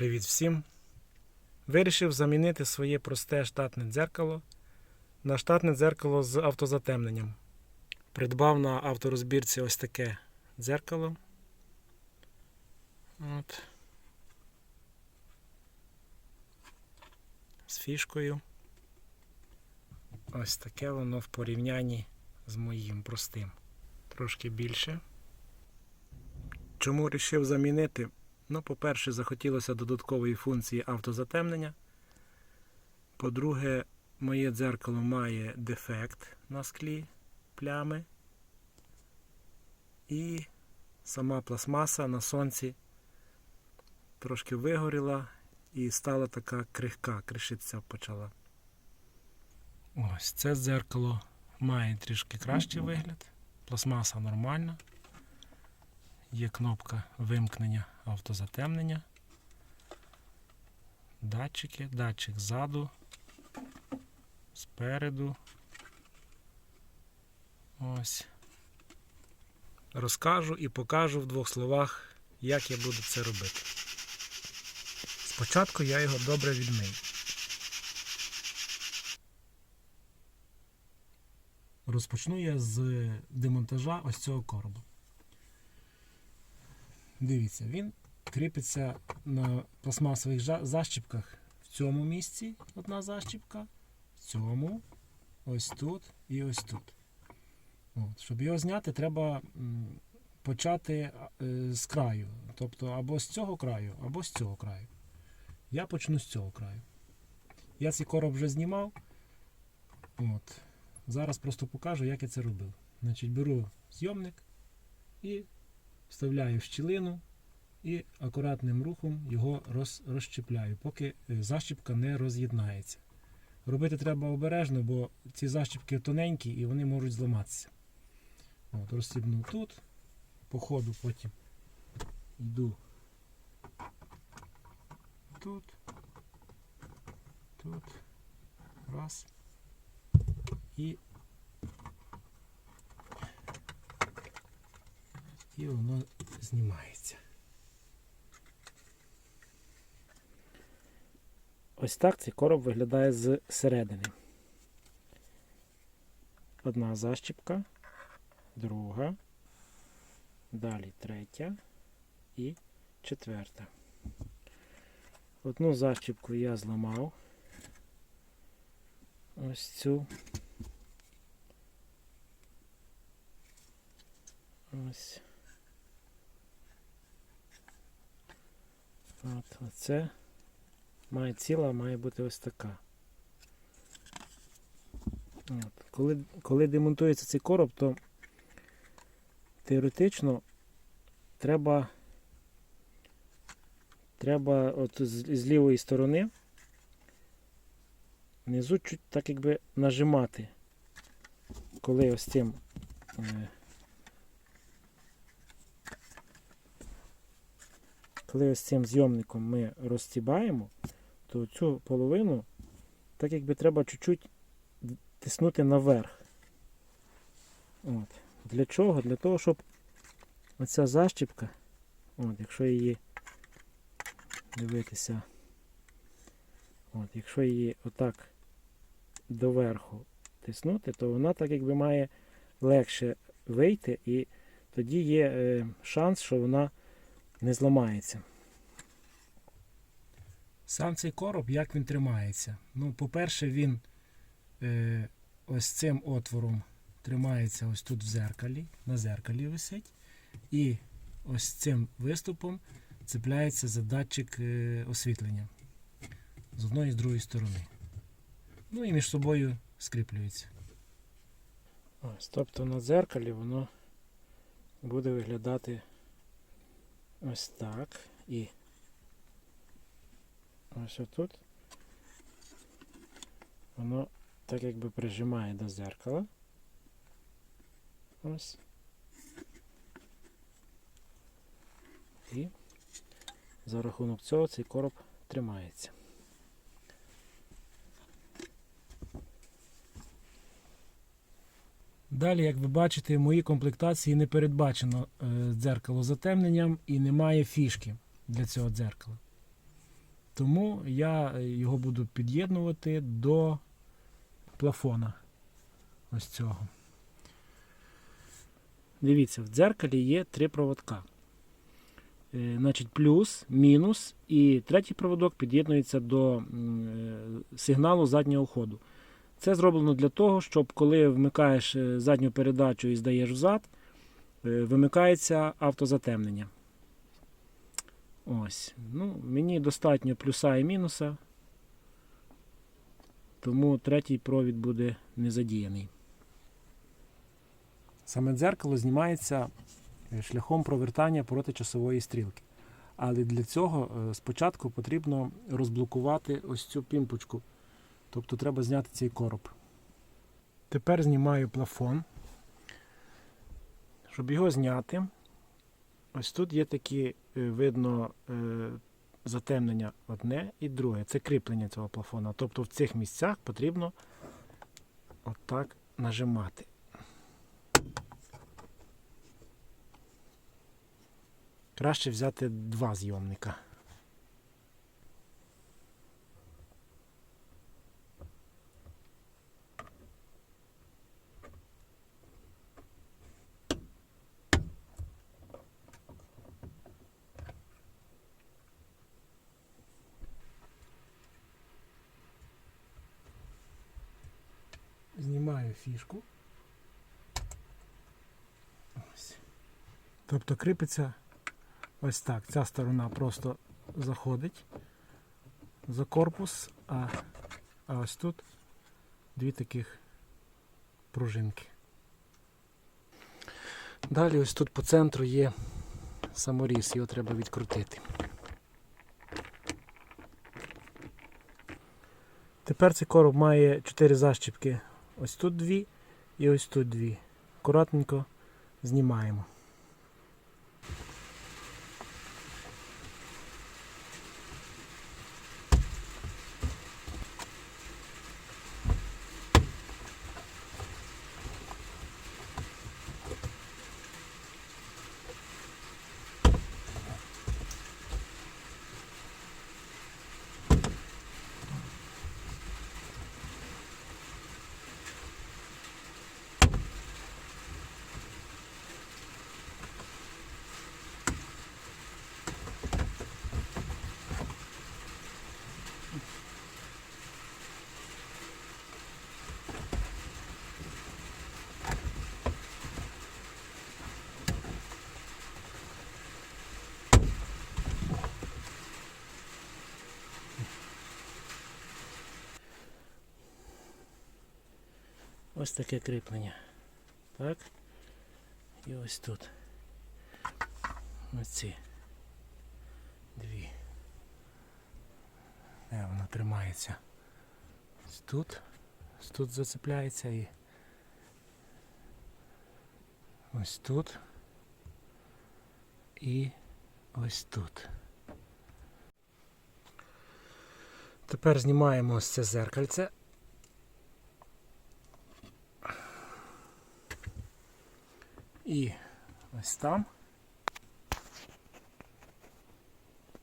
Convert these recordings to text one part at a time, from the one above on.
Привіт всім! Вирішив замінити своє просте штатне дзеркало на штатне дзеркало з автозатемненням. Придбав на авторозбірці ось таке дзеркало. От. З фішкою. Ось таке воно в порівнянні з моїм простим. Трошки більше. Чому вирішив замінити? Ну, по-перше, захотілося додаткової функції автозатемнення. По-друге, моє дзеркало має дефект на склі плями. І сама пластмаса на сонці трошки вигоріла і стала така крихка, кришитися почала. Ось це дзеркало має трішки кращий вигляд. Пластмаса нормальна. Є кнопка вимкнення автозатемнення. Датчики, датчик ззаду, спереду. Ось. Розкажу і покажу в двох словах, як я буду це робити. Спочатку я його добре відмию. Розпочну я з демонтажа ось цього коробу. Дивіться, він кріпиться на пластмасових защіпках в цьому місці одна защіпка, в цьому, ось тут і ось тут. От. Щоб його зняти, треба почати е, з краю. Тобто або з цього краю, або з цього краю. Я почну з цього краю. Я цей короб вже знімав. От. Зараз просто покажу, як я це робив. Значить, беру зйомник і вставляю в щілину і акуратним рухом його роз, розщепляю, поки е, защіпка не роз'єднається. Робити треба обережно, бо ці защіпки тоненькі і вони можуть зламатися. От, розстібнув тут, по ходу потім йду тут, тут, раз. І і воно знімається. Ось так цей короб виглядає з середини. Одна защіпка, друга, далі третя і четверта. Одну защіпку я зламав. Ось цю. Ось. От, оце має ціла, має бути ось така. От. Коли, коли демонтується цей короб, то теоретично треба, треба от з, з лівої сторони внизу чуть так якби нажимати, коли ось цим е, коли ось цим зйомником ми розстібаємо, то цю половину так якби треба чуть-чуть тиснути наверх. От. Для чого? Для того, щоб оця защіпка, от, якщо її дивитися, от, якщо її отак доверху тиснути, то вона так якби має легше вийти і тоді є е, шанс, що вона не зламається. Сам цей короб, як він тримається? Ну, по-перше, він е, ось цим отвором тримається ось тут в зеркалі, на зеркалі висить. І ось цим виступом цепляється за датчик е, освітлення з одної і з другої сторони. Ну і між собою скріплюється. Ось, тобто на дзеркалі воно буде виглядати ось так. І ось отут воно так якби прижимає до зеркала. Ось. І за рахунок цього цей короб тримається. Далі, як ви бачите, в моїй комплектації не передбачено е, дзеркало затемненням і немає фішки для цього дзеркала. Тому я його буду під'єднувати до плафона. Ось цього. Дивіться, в дзеркалі є три проводка. Е, Значить, плюс, мінус, і третій проводок під'єднується до е, сигналу заднього ходу. Це зроблено для того, щоб коли вмикаєш е, задню передачу і здаєш взад, е, вимикається автозатемнення. Ось. Ну, мені достатньо плюса і мінуса, тому третій провід буде не задіяний. Саме дзеркало знімається е, шляхом провертання протичасової стрілки. Але для цього спочатку потрібно розблокувати ось цю пімпочку. Тобто треба зняти цей короб. Тепер знімаю плафон. Щоб його зняти, ось тут є такі, е, видно, е, затемнення одне і друге. Це кріплення цього плафона. Тобто в цих місцях потрібно отак нажимати. Краще взяти два зйомника. Знімаю фішку. Ось. Тобто кріпиться ось так. Ця сторона просто заходить за корпус, а, а ось тут дві таких пружинки. Далі ось тут по центру є саморіз, його треба відкрутити. Тепер цей короб має 4 защіпки. Ось тут дві і ось тут дві. Акуратненько знімаємо. Ось таке кріплення. Так. І ось тут. Оці дві. Де воно тримається? Ось тут. Тут зацепляється і ось тут. І ось тут. Тепер знімаємо ось це зеркальце. І ось там.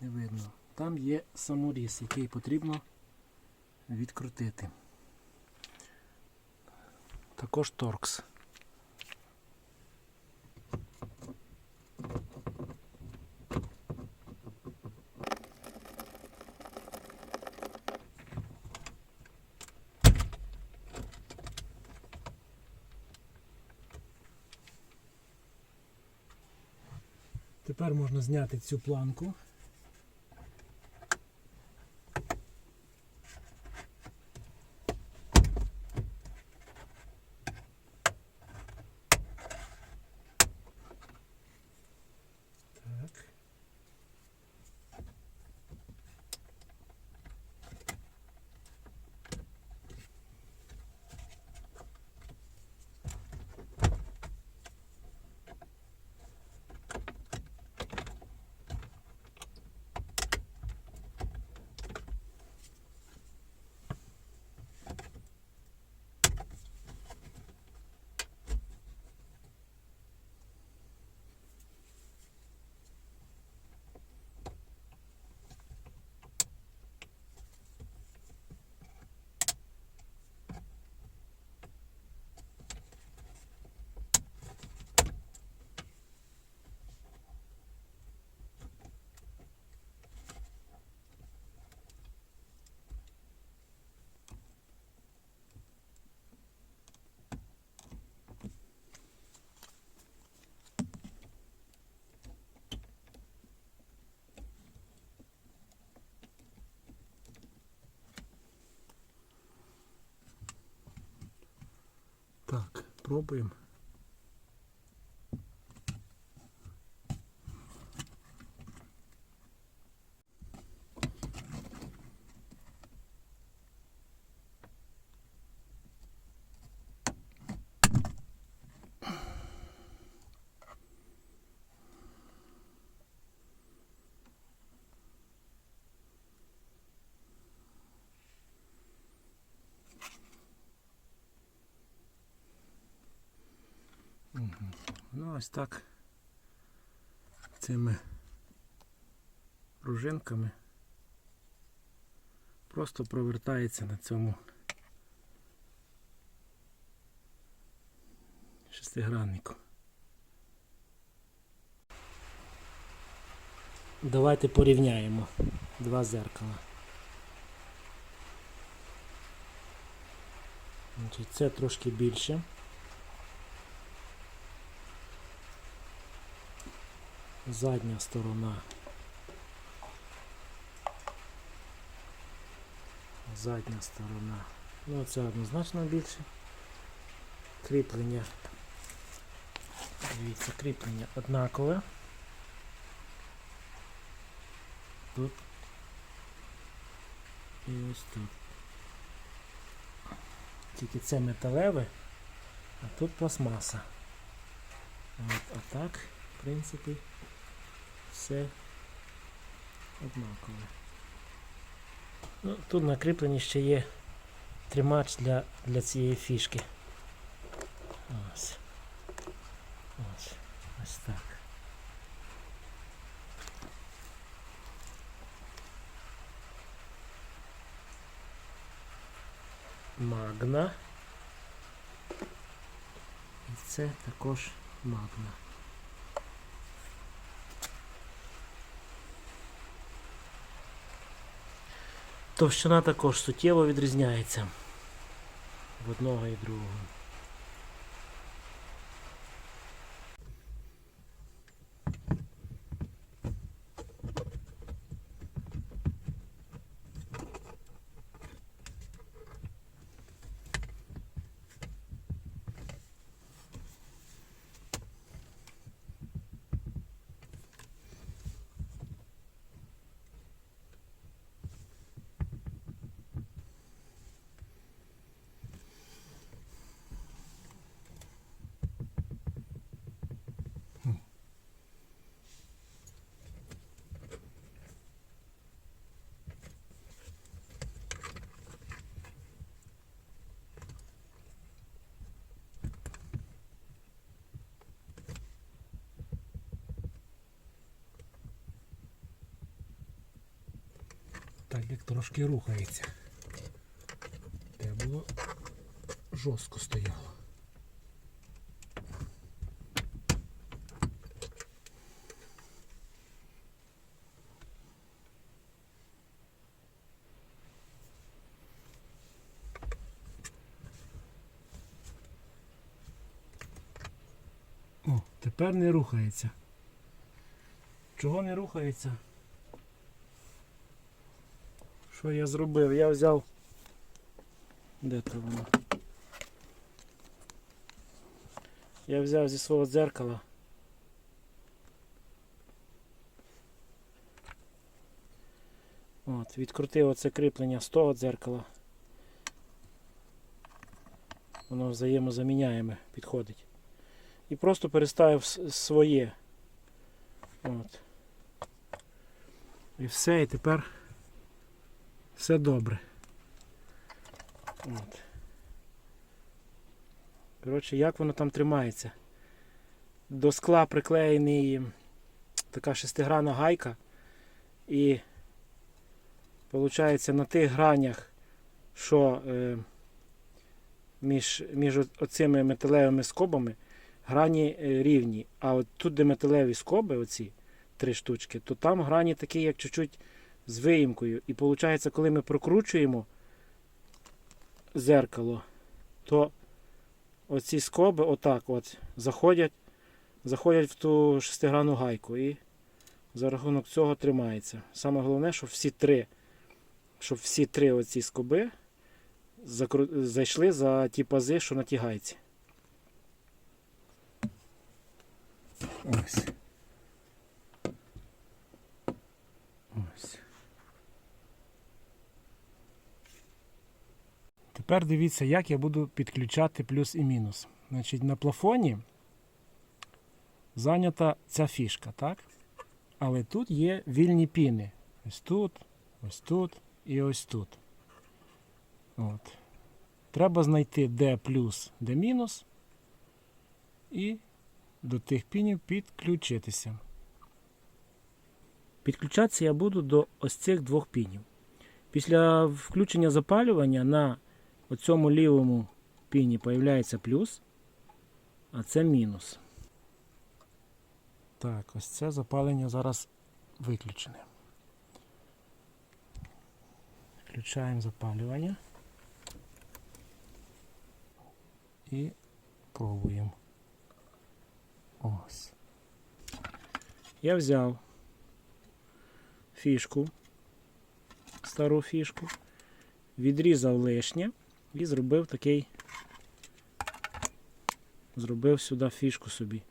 Не видно. Там є саморіз, який потрібно відкрутити. Також торкс. Тепер можна зняти цю планку. Так, пробуємо. Ось так цими пружинками просто провертається на цьому шестиграннику. Давайте порівняємо два зеркала. Це трошки більше. Задня сторона. Задня сторона. Ну, це однозначно більше. Кріплення. Дивіться, кріплення однакове. Тут. І ось тут. Тільки це металеве, а тут пластмаса. От, а так, в принципі все однакове. Ну, тут на кріпленні ще є тримач для, для цієї фішки. Ось. Ось. Ось так. Магна. І це також магна. Товщина також суттєво відрізняється в одного і другого. Як трошки рухається. Те було жорстко стояло. О, тепер не рухається. Чого не рухається? Що я зробив? Я взяв. Де то воно? Я взяв зі свого дзеркала. От, відкрутив оце кріплення з того дзеркала. Воно взаємозаміняєме підходить. І просто переставив своє. От. І все, і тепер все добре. От. Коротше, як воно там тримається? До скла приклеєний така шестигранна гайка. І виходить на тих гранях, що е, між, між оцими металевими скобами грані е, рівні. А от тут, де металеві скоби, оці три штучки, то там грані такі, як чуть-чуть з виїмкою. І виходить, коли ми прокручуємо зеркало, то оці скоби отак от заходять, заходять в ту шестигранну гайку і за рахунок цього тримається. Саме головне, щоб всі три, щоб всі три оці скоби зайшли за ті пази, що на тій гайці. Ось. Ось. Тепер дивіться, як я буду підключати плюс і мінус. Значить, на плафоні зайнята ця фішка, так? Але тут є вільні піни. Ось тут, ось тут і ось тут. От. Треба знайти де плюс, де мінус. І до тих пінів підключитися. Підключатися я буду до ось цих двох пінів. Після включення запалювання на оцьому лівому піні появляється плюс, а це мінус. Так, ось це запалення зараз виключене. Включаємо запалювання і пробуємо. Ось. Я взяв фішку, стару фішку, відрізав лишнє і зробив такий, зробив сюди фішку собі.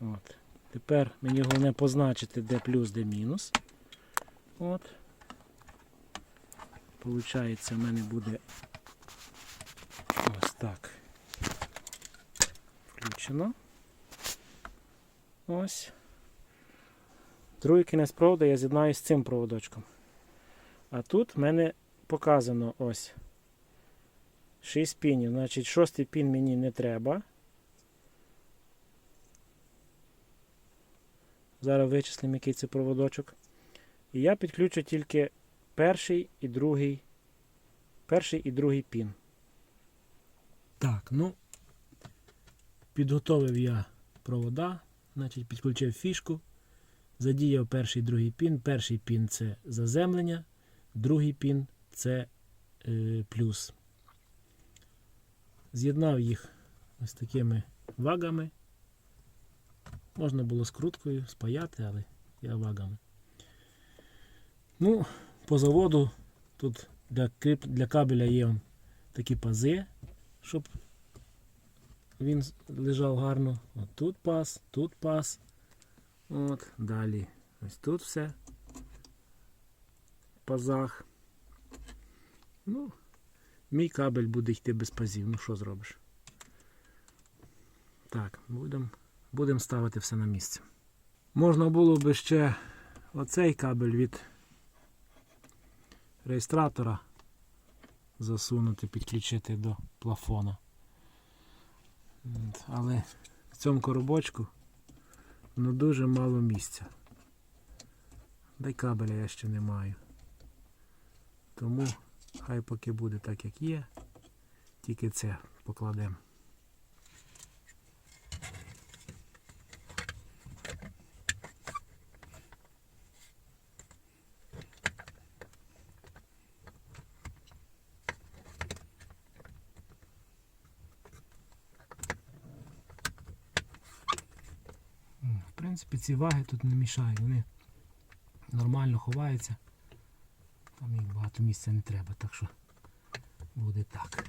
От. Тепер мені головне позначити, де плюс, де мінус. От. Получається, в мене буде ось так. Включено. Ось. Другий кінець проводу я з'єднаю з цим проводочком. А тут в мене показано ось 6 пінів. Значить, шостий пін мені не треба. Зараз вичислимо, який це проводочок. І я підключу тільки перший і другий. Перший і другий пін. Так, ну, підготовив я провода, значить підключив фішку, задіяв перший і другий пін. Перший пін це заземлення, другий пін це е, плюс. З'єднав їх ось такими вагами. Можна було скруткою спаяти, але я вагами. Ну, по заводу тут для, для кабеля є такі пази, щоб він лежав гарно. От тут пас, тут пас. От, далі. Ось тут все. Пазах. Ну, мій кабель буде йти без пазів. Ну що зробиш? Так, будемо будем ставити все на місце. Можна було би ще оцей кабель від реєстратора засунути, підключити до плафона. Але в цьому коробочку ну, дуже мало місця. Да й кабеля я ще не маю. Тому хай поки буде так, як є, тільки це покладемо. В принципі, ці ваги тут не мішають, вони нормально ховаються. Там їм багато місця не треба, так що буде так.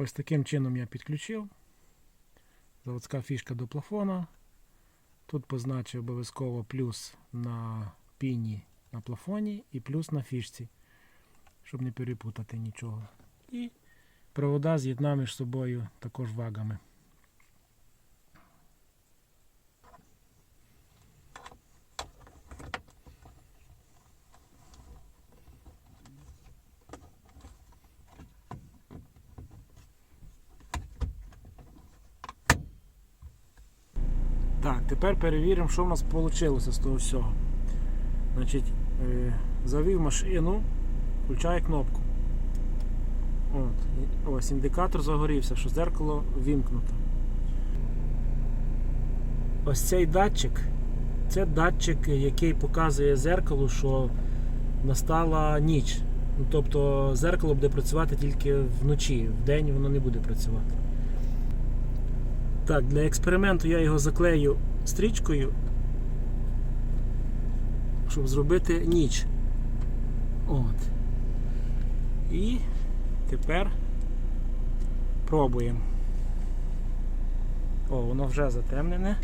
Ось таким чином я підключив. Заводська фішка до плафона. Тут позначив обов'язково плюс на піні на плафоні і плюс на фішці, щоб не перепутати нічого. І провода з'єднав між собою також вагами. Так, тепер перевіримо, що в нас вийшло з того всього. Значить, е, завів машину, включає кнопку. От, ось індикатор загорівся, що зеркало вімкнуто. Ось цей датчик, це датчик, який показує зеркалу, що настала ніч. Ну, тобто зеркало буде працювати тільки вночі, вдень воно не буде працювати. Так, для експерименту я його заклею стрічкою, щоб зробити ніч. От. І тепер пробуємо. О, воно вже затемнене.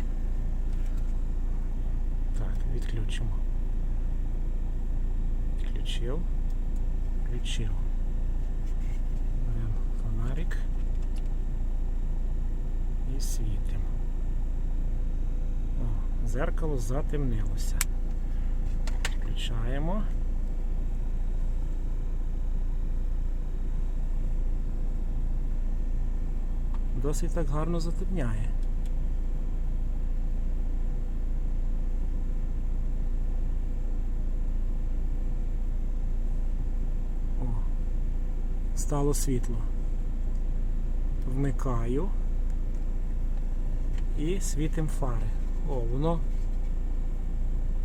Так, відключимо. Включив. Включив. Беремо фонарик і світимо. О, зеркало затемнилося. Включаємо. Досить так гарно затемняє. О, стало світло. Вмикаю і світимо фари. О, воно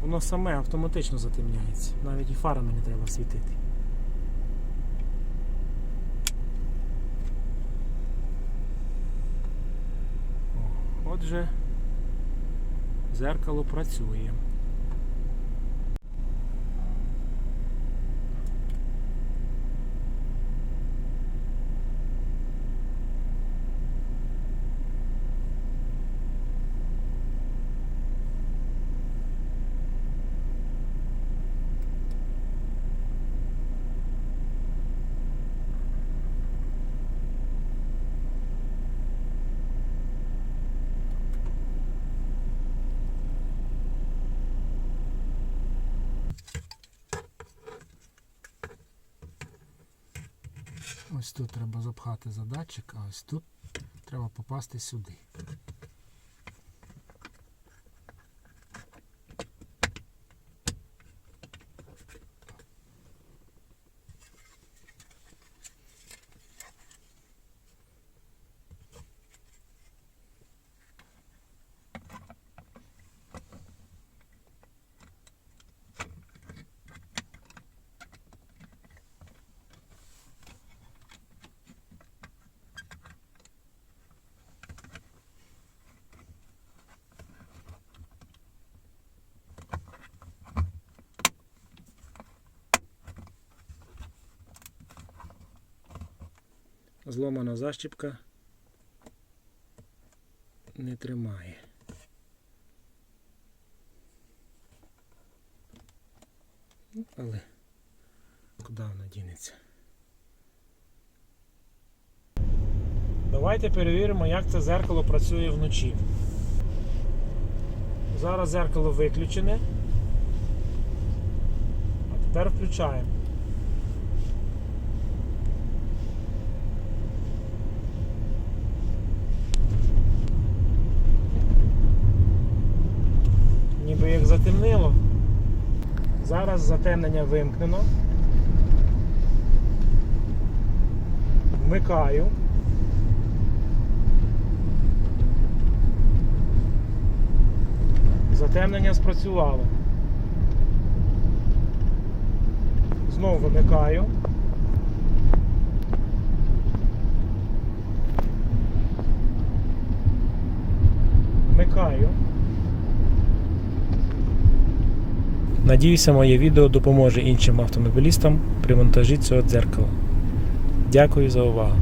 воно саме автоматично затемняється. Навіть і фарами не треба світити. Отже, зеркало працює. Ось тут треба запхати задатчик, а ось тут треба попасти сюди. Зломана защіпка не тримає. Ну, але куди вона дінеться? Давайте перевіримо, як це зеркало працює вночі. Зараз зеркало виключене. А тепер включаємо. Зараз затемнення вимкнено. Вмикаю. Затемнення спрацювало. Знову вимикаю. Вмикаю. Надіюся, моє відео допоможе іншим автомобілістам при монтажі цього дзеркала. Дякую за увагу.